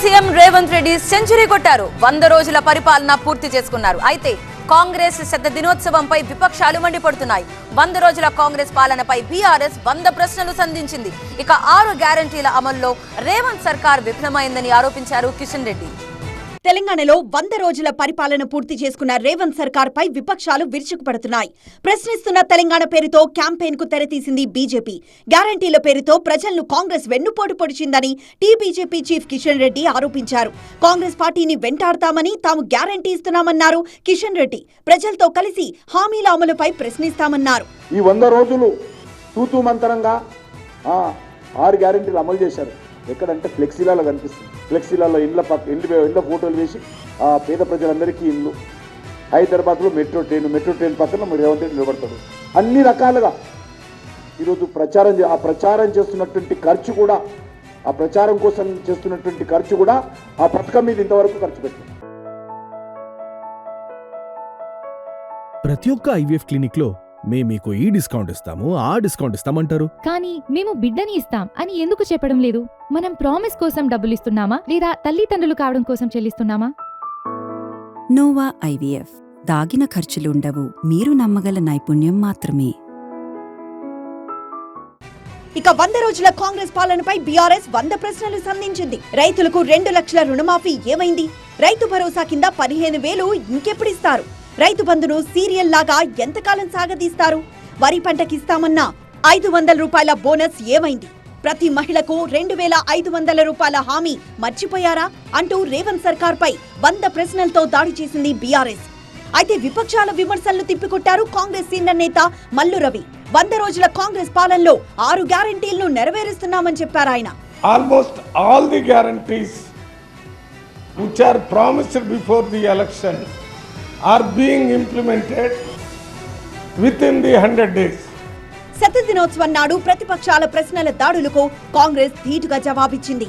CM Revanth Reddy century కొట్టారు. వంద రోజుల పరిపాలన పూర్తి చేసుకున్నారు. అయితే కాంగ్రెస్ శత దినోత్సవంపై విపక్షాలు మండిపడుతున్నాయి. వంద రోజుల కాంగ్రెస్ పాలనపై బీఆర్ఎస్ వంద ప్రశ్నలు సంధించింది. ఇక ఆరు గ్యారంటీల అమల్లో రేవంత్ సర్కార్ విఫలమైందని ఆరోపించారు కిషన్ రెడ్డి. తెలంగాణలో వంద రోజుల పరిపాలన పూర్తి చేసుకున్న రేవంత్ సర్కార్ పై విపక్షాలు విరుచుకుపడుతున్నాయి. ప్రశ్నిస్తున్న తెలంగాణ పేరుతో క్యాంపెయిన్కు తెరతీసింది బీజేపీ. గ్యారంటీల పేరుతో ప్రజలను కాంగ్రెస్ వెన్నుపోటు పొడిచిందని టీబీజేపీ చీఫ్ కిషన్ రెడ్డి ఆరోపించారు. కాంగ్రెస్ పార్టీని వెంటాడతామని తాము గ్యారంటీ ఇస్తున్నామన్నారు కిషన్ రెడ్డి. ప్రజలతో కలిసి హామీల అమలుపై ప్రశ్నిస్తామన్నారు. ఈ వంద రోజులు తూతూ మంతరంగా ఆరు గ్యారెంటీలు అమలు చేశారు. ఎక్కడంటే ఫ్లెక్సీలలో కనిపిస్తుంది. ఫ్లెక్సీలలో ఇండ్ల పక్క ఇండ్ల ఇండ్ల ఫోటోలు వేసి ఆ పేద ప్రజలందరికీ ఇల్లు. హైదరాబాద్లో మెట్రో ట్రైన్ మెట్రో ట్రైన్ పక్కన రేవంత్ రెడ్డి నిలబడతాడు. అన్ని రకాలుగా ఈరోజు ప్రచారం ఆ ప్రచారం చేస్తున్నటువంటి ఖర్చు కూడా ఆ ప్రచారం కోసం చేస్తున్నటువంటి ఖర్చు కూడా ఆ పథకం మీద ఇంతవరకు ఖర్చు పెట్టారు ప్రతి ఒక్క ఐవీఎఫ్ క్లినిక్లో మేము మీకు ఈ డిస్కౌంట్ ఇస్తాము ఆ డిస్కౌంట్ ఇస్తామంటారు. కానీ మేము బిడ్డని ఇస్తాం అని ఎందుకు చెప్పడం లేదు? మనం ప్రామిస్ కోసం డబ్బులు ఇస్తున్నామా? లేదా తల్లిదండ్రులు కావడం కోసం చెల్లిస్తున్నామా? Nova IVF. దాగిన ఖర్చులుండవు మీరు నమ్మగల నైపుణ్యం మాత్రమే. ఇక వంద రోజుల కాంగ్రెస్ పాలనపై బీఆర్ఎస్ వంద ప్రశ్నలు సంధించింది. రైతులకు రెండు లక్షల రుణమాఫీ ఏమైంది? రైతు భరోసా కింద పదిహేను వేలు ఇంకెప్పుడు ఇస్తారు? రైతు బంధును సీరియల్ లాగా ఎంతకాలం సాగదీస్తారు? వరి పంటకి ఇస్తామన్న ఐదు వందల రూపాయల బోనస్ ఏమైంది? ప్రతి మహిళకు రెండు వేల ఐదు వందల రూపాయల హామీ మర్చిపోయారా? అంటూ రేవంత్ సర్కార్ పై వంద ప్రశ్నలతో దాడి చేసింది బీఆర్ఎస్. అయితే విపక్షాల విమర్శలను తిప్పికొట్టారు కాంగ్రెస్ సీనియర్ నేత మల్లు రవి. వంద రోజుల కాంగ్రెస్ పాలనలో ఆరు గ్యారంటీలను నెరవేరుస్తున్నామని చెప్పారు ఆయన. Almost all the guarantees which are promised before the election are being implemented within the 100 days. శత దినోత్సవం నాడు ప్రతిపక్షాల ప్రశ్నల దాడులకు కాంగ్రెస్ ధీటుగా జవాబిచ్చింది